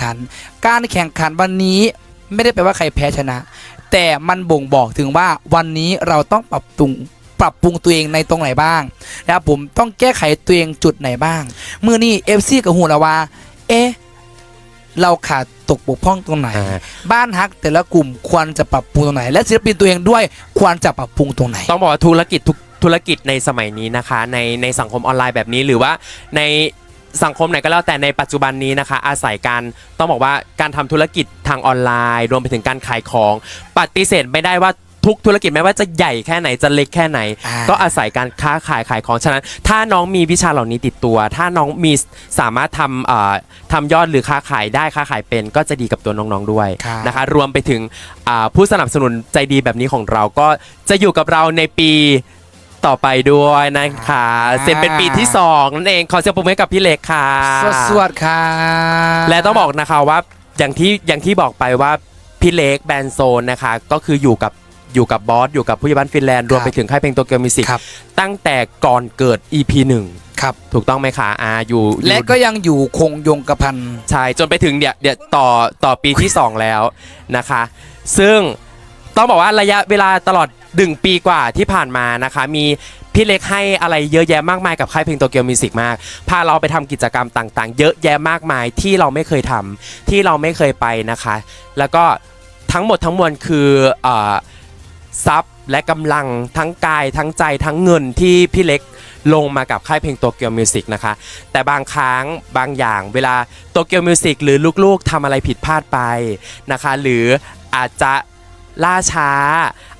ขัน การแข่งขันวันนี้ไม่ได้แปลว่าใครแพ้ชนะ แต่มันบ่งบอกถึงว่าวันนี้เราต้องปรับปรุงปรับปรุงตัวเองในตรงไหนบ้างนะครับผมต้องแก้ไขตัวเองจุดไหนบ้างเมื่อนี้เอฟซีกับหูแล้วว่า เอ๊ะเราขาดตกบกพร่องตรงไหนอ่าบ้านฮักแต่ละกลุ่มควรจะปรับปรุงตรงไหน และศิลปินตัวเองด้วยควรจะปรับปรุงตรงไหน ต้องบอกว่าธุรกิจทุกธุรกิจในสมัยนี้นะคะ ในในสังคมออนไลน์แบบนี้หรือว่าใน สังคมไหนก็แล้วแต่ในปัจจุบันนี้นะคะ อาศัยการต้องบอกว่าการทำธุรกิจทางออนไลน์ รวมไปถึงการขายของปฏิเสธไม่ได้ว่าทุกธุรกิจไม่ว่าจะใหญ่แค่ไหนจะเล็กแค่ไหนอ่าก็อาศัยการค้าขายขายของฉะนั้น ถ้าน้องมีวิชาเหล่านี้ติดตัว ถ้าน้องมีสามารถทำเอ่อทำยอดหรือค้าขายได้ค้าขายเป็น ก็จะดีกับตัวน้องๆด้วยครับนะคะ รวมไปถึงอ่าผู้สนับสนุนใจดีแบบนี้ของเราก็จะอยู่กับเราในปี ต่อไปด้วยนะคะเซ็นเป็นปีที่สองนั่นเองขอเสียงปรบมือให้กับพี่เล็กค่ะ สวดสวดค่ะและต้องบอกนะคะว่าอย่างที่อย่างที่บอกไปว่าพี่เล็กแบรนด์โซนนะคะ ก็คืออยู่กับอยู่กับบอส อยู่กับผู้ใหญ่บ้านฟินแลนด์รวมไปถึงค่ายเพลงโตเกียวมิวสิกครับตั้งแต่ก่อนเกิด EP 1ครับ ถูกต้องไหมคะอาอยู่อยู่และก็ยังอยู่คงยงกระพัน ใช่จนไปถึงเนี่ยเดี๋ยวต่อต่อปีที่ 2 แล้วนะคะ ซึ่งต้องบอกว่าระยะเวลาตลอด ดึงปีกว่าที่ผ่านมานะคะ มีพี่เล็กให้อะไรเยอะแยะมากมายกับค่ายเพลงโตเกียวมิวสิกมาก พาเราไปทำกิจกรรมต่างๆ เยอะแยะมากมายที่เราไม่เคยทำที่เราไม่เคยไปนะคะ แล้วก็ทั้งหมดทั้งมวลคือเอ่อทรัพย์และกำลังทั้งกายทั้งใจทั้งเงินที่พี่เล็กลงมากับค่ายเพลงโตเกียวมิวสิกนะคะ แต่บางครั้งบางอย่างเวลาโตเกียวมิวสิกหรือลูกๆทำอะไรผิดพลาดไปนะคะ หรืออาจจะล่าช้า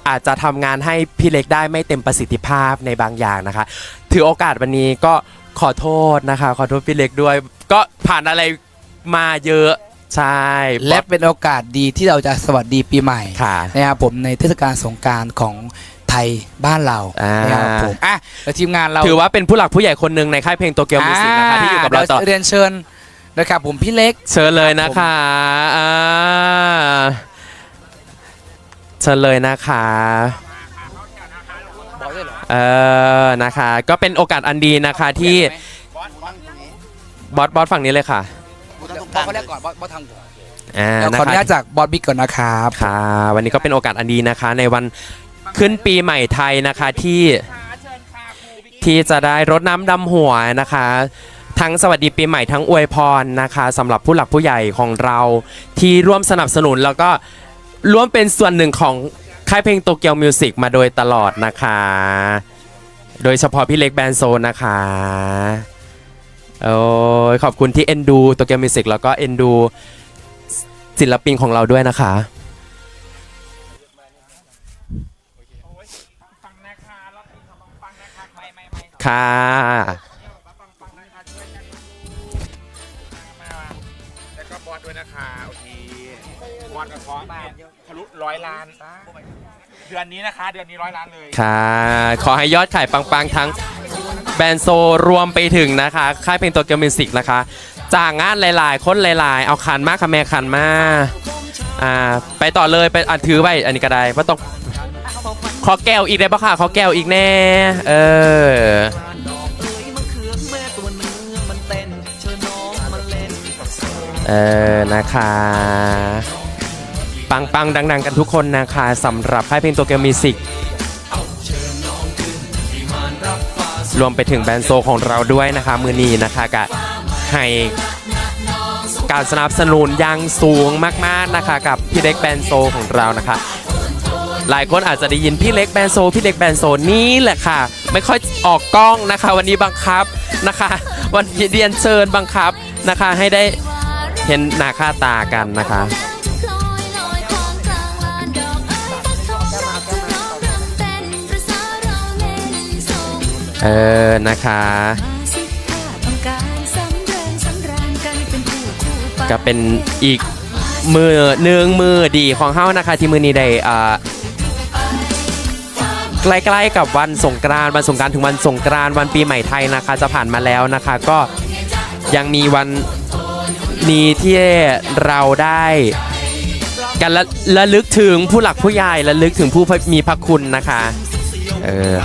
อาจจะทำงานให้พี่เล็กได้ไม่เต็มประสิทธิภาพในบางอย่างนะคะ ถือโอกาสวันนี้ก็ขอโทษนะคะ ขอโทษพี่เล็กด้วย ก็ผ่านอะไรมาเยอะใช่ และเป็นโอกาสดีที่เราจะสวัสดีปีใหม่ค่ะนะครับผมในเทศกาลสงกรารของไทยบ้านเราอ่านนะครับผมอะแล้วทีมงานเราถือว่าเป็นผู้หลักผู้ใหญ่คนหนึ่งในค่ายเพลงโตเกียวมิวสิกนะคะที่อยู่กับเราตลอดเรียนเชิญนะครับผมพี่เล็กเชิญเลยนะคะอ่า เชิญเลยนะคะเออ นะคะ ก็เป็นโอกาสอันดีนะคะที่บอสบอสฝั่งนี้เลยค่ะบอสเขาแรกก่อนบอสบอสทางก่อนอ่าเดี๋ยวนะขออนุคะญาตจากบอสบิ๊กก่อนนะครับ ค่ะ วันนี้ก็เป็นโอกาสอันดีนะคะ ในวันขึ้นปีใหม่ไทยนะคะที่ที่จะได้รดน้ำดำหัวนะคะ ทั้งสวัสดีปีใหม่ทั้งอวยพรนะคะสำหรับผู้หลักผู้ใหญ่ของเราที่ร่วมสนับสนุนแล้วก็ ร่วมเป็นส่วนหนึ่งของค่ายเพลงโตเกียวมิวสิกมาโดยตลอดนะคะ โดยเฉพาะพี่เล็กแบนโซนนะคะ โอ้ยขอบคุณที่เอ็นดูโตเกียวมิวสิกแล้วก็เอ็นดูศิลปินของเราด้วยนะคะ ค่ะแล้วก็บอสด้วยนะคะ โอเคบอสกับพร้อมทะลุ ร้อยล้านเดือนนี้นะคะ เดือนนี้ร้อยล้านเลยค่ะ ขอให้ยอดขายปังๆ ทั้งแบรนด์โซรวมไปถึงนะคะ ค่ายเพลงตัวเกียวมิวสิกนะคะจ้างงานหลายๆ คนหลายๆ เอาคันมากค่ะแม่คันมากอ่าไปต่อเลยไปอะถือไว้อันนี้ก็ได้ว่าต้องขอแก้วอีกได้ปะค่ะขอแก้วอีกแน่ เออเออนะคะ ปังปังดัง ๆ กันทุกคนนะคะสำหรับค่ายเพลงโตเกียวมิวสิกรวมไปถึงแบรนด์โซของเราด้วยนะคะมือนีนะคะกะให้การสนับสนุนยังสูงมากๆนะคะกับพี่เล็กแบรนด์โซของเรานะคะ หลายคนอาจจะได้ยินพี่เล็กแบรนโซพี่เล็กแบรนโซนี่แหละค่ะ ไม่ค่อยออกกล้องนะคะ วันนี้บังคับนะคะ วันนี้เรียนเชิญบังคับนะคะให้ได้เห็นหน้าค่าตากันนะคะ เออ นะคะ ก็เป็นอีกมือหนึ่งมือดีของเฮานะคะ ที่มือนี้ได้อ่าใกล้ๆกับวันสงกรานต์วันสงกรานต์ถึงวันสงกรานต์วันปีใหม่ไทยนะคะ จะผ่านมาแล้วนะคะ ก็ยังมีวันนี้ที่เราได้กันละระลึกถึงผู้หลักผู้ใหญ่ระลึกถึงผู้มีพระคุณนะคะ เออ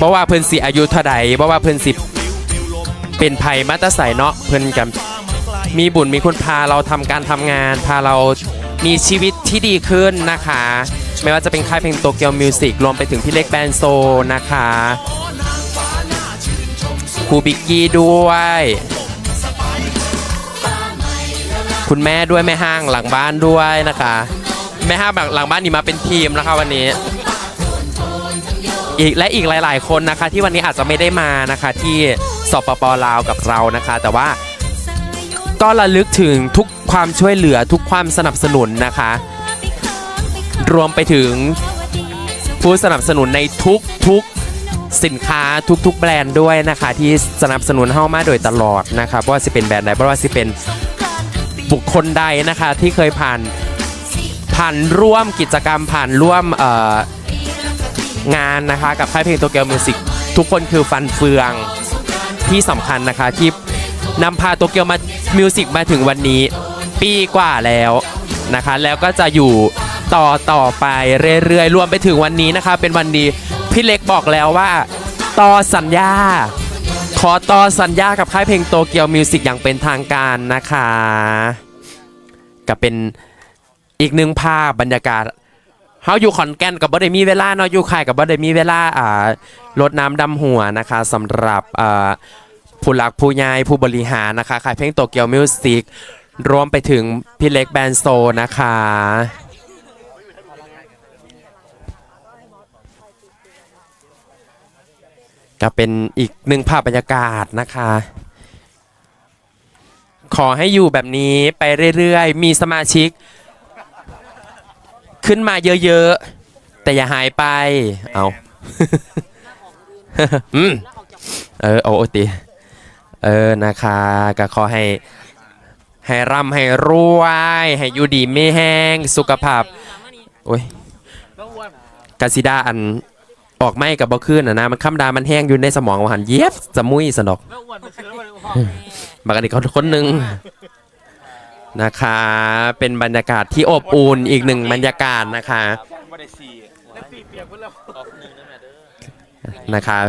บ่ว่าเพิ่นสิอายุเท่าใดบ่ว่าเพิ่นสิเป็นไผมาตาใส่เนาะเพิ่นกันมีบุญมีคุณพาเราทำการทำงาน พาเรามีชีวิตที่ดีขึ้นนะคะ ไม่ว่าจะเป็นค่ายเพลงโตเกียวมิวสิกรวมไปถึงพี่เล็กแบนโซนะคะครูบิกกี้ด้วย คุณแม่ด้วยแม่ห้างหลังบ้านด้วยนะคะ แม่ห้างหลังบ้านนี่มาเป็นทีมนะคะวันนี้ อีกและอีกหลาย ๆ คนนะคะ ที่วันนี้อาจจะไม่ได้มานะคะ ที่สปปลาวกับเรานะคะ แต่ว่าก็ระลึกถึงทุกความช่วยเหลือทุกความสนับสนุนนะคะ รวมไปถึงผู้สนับสนุนในทุกทุกสินค้าทุกๆ แบรนด์ด้วยนะคะ ที่สนับสนุนเข้ามาโดยตลอดนะครับว่าสิเป็นแบรนด์ใดเพราะว่าสิเป็นบุคคลใดนะคะที่เคยผ่านผ่านร่วมกิจกรรมผ่านร่วมเอ่อ งานนะคะกับค่ายเพลงโตเกียวมิวสิกทุกคนคือฟันเฟืองที่สำคัญนะคะที่นำพาโตเกียวมามิวสิกมาถึงวันนี้ปีกว่าแล้วนะคะ แล้วก็จะอยู่ต่อต่อไปเรื่อยๆ รวมไปถึงวันนี้นะคะ เป็นวันดีพี่เล็กบอกแล้วว่าต่อสัญญา ขอต่อสัญญากับค่ายเพลงโตเกียวมิวสิกอย่างเป็นทางการนะคะ ก็เป็นอีกหนึ่งภาพบรรยากาศ เฮาอยู่ขอนแก่นกับบ่ได้มีเวลาเนาะอยู่ค่ายกับบ่ได้มีเวลาอ่ารดน้ำดำหัวนะคะสำหรับอ่าผู้หลักผู้ใหญ่ผู้บริหารนะคะค่ายเพลงโตเกียวมิวสิกรวมไปถึงพี่เล็กแบนโซนะคะก็เป็นอีกหนึ่งภาพบรรยากาศนะคะ ขอให้อยู่แบบนี้ไปเรื่อยๆ มีสมาชิก ขึ้นมาเยอะๆ แต่อย่าหายไป เอา อืม เออโอ้โอติ เออ นะคะก็ขอให้ ให้ร่ำให้รวย ให้อยู่ดีไม่แห้ง สุขภาพ โอ้ยกาซิดาอันออกไม่กับบ่ขึ้นอะนะ มันค้ำดามันแห้งอยู่ในสมองว่าหันเย็บสมุยสนอกบักอันนี้เขาคนหนึ่ง นะคะ เป็นบรรยากาศที่อบอุ่นอีกหนึ่งบรรยากาศนะคะไม่ได้สี่นะคะ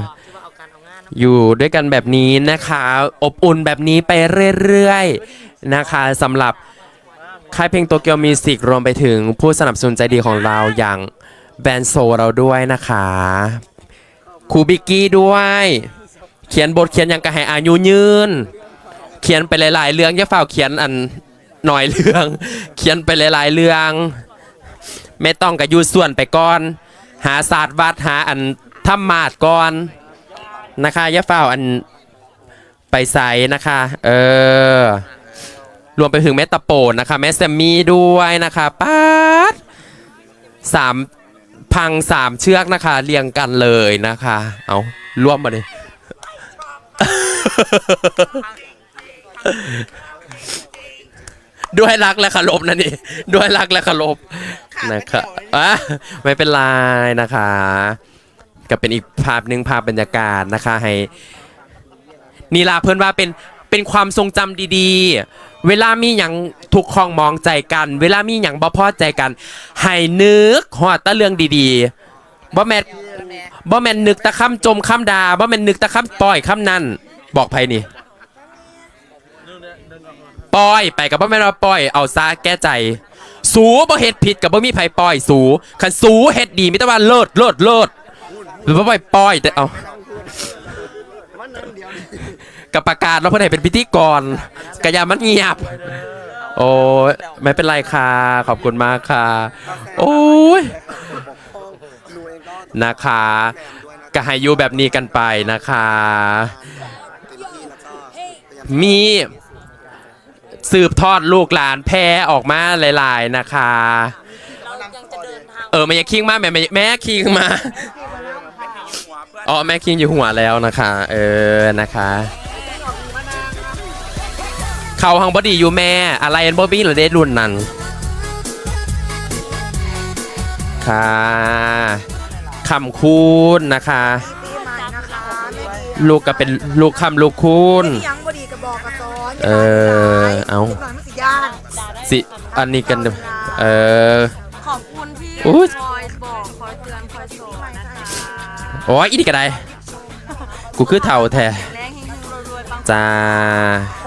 อยู่ด้วยกันแบบนี้นะคะ อบอุ่นแบบนี้ไปเรื่อยๆนะคะสำหรับค่ายเพลงโตเกียวมิวสิกรวมไปถึงผู้สนับสนุนใจดีของเราอย่างแบนโซเราด้วยนะคะครูบิกกี้ด้วย เขียนบทเขียนอย่างกระให้อายุยืน เขียนไปหลาย ๆ เรื่องอย่าฝ่าเขียนอัน หน่อยเรื่อง เขียนไปหลาย ๆ เรื่อง ไม่ต้องกับยูส่วนไปก่อน หาศาสตร์วัดหาอันถ้ำมาดก่อนนะคะย่าฝ่าอันไปใส่นะคะ เออ รวมไปถึงแม่ตะโปนนะคะ แม่แซมมี่ด้วยนะคะป๊าดสามพังสามเชือกนะคะ เรียงกันเลยนะคะ เอาร่วมมาเลย ด้วยรักและเคารพนะนี่ ด้วยรักและเคารพนะครับอะไม่เป็นไรนะคะ ก็เป็นอีกภาพหนึ่งภาพบรรยากาศนะคะให้นีลาเพื่อนว่าเป็นเป็นความทรงจำดีๆ เวลามีอย่างทุกข้องมองใจกัน เวลามีอย่างบ่พอใจกันให้นึกหอดแตะเรื่องดีๆบ่แม่นบ่แม่นนึกแตะคำจมคำดาบ่แม่นนึกแตะคำปล่อยคำนั้นบอกไผนี่ ปล่อยไปกับบ่แม่นว่าปล่อย เอาซะแก้ใจ สูบ่เฮ็ดผิดกับบ่มีไผปล่อยสูคันสูเฮ็ดดีมิตรว่าเลิศเลิศเลิศหรือบ่ปล่อยปล่อยแต่เอากับประกาศแล้วเพื่อนให้เป็นพิธีกรกระยามันเงียบ โอ้ยไม่เป็นไรค่ะ ขอบคุณมากค่ะ โอ้ยนะคะก็ให้อยู่แบบนี้กันไปนะคะ มี สืบทอดลูกหลานแพร่ออกมาหลาย ๆ นะคะเออแม่ยายคิงมาแม่แม่แม่คิงมาอ๋อแม่คิงอยู่หัวแล้วนะคะ เออนะคะ เขาหังบอดีอยู่แม่อะไรอันบอบี้หรือเดรุ่นนั้นค่ะคำคูณนะคะปีใหม่นะคะแม่ดีลูกก็เป็นลูกคำลูกคูณที่ยัง เออเอาลูกหลานมันสิย่านสิอันนี้กันเออ ขอบคุณที่อุ๊ย คอยบอกคอยเตือนคอยสอนนะคะโอ้ยอีนี่ก็ได้กูคือเท่าแท้แรงเฮงๆรวยๆปังจ้าความแบบ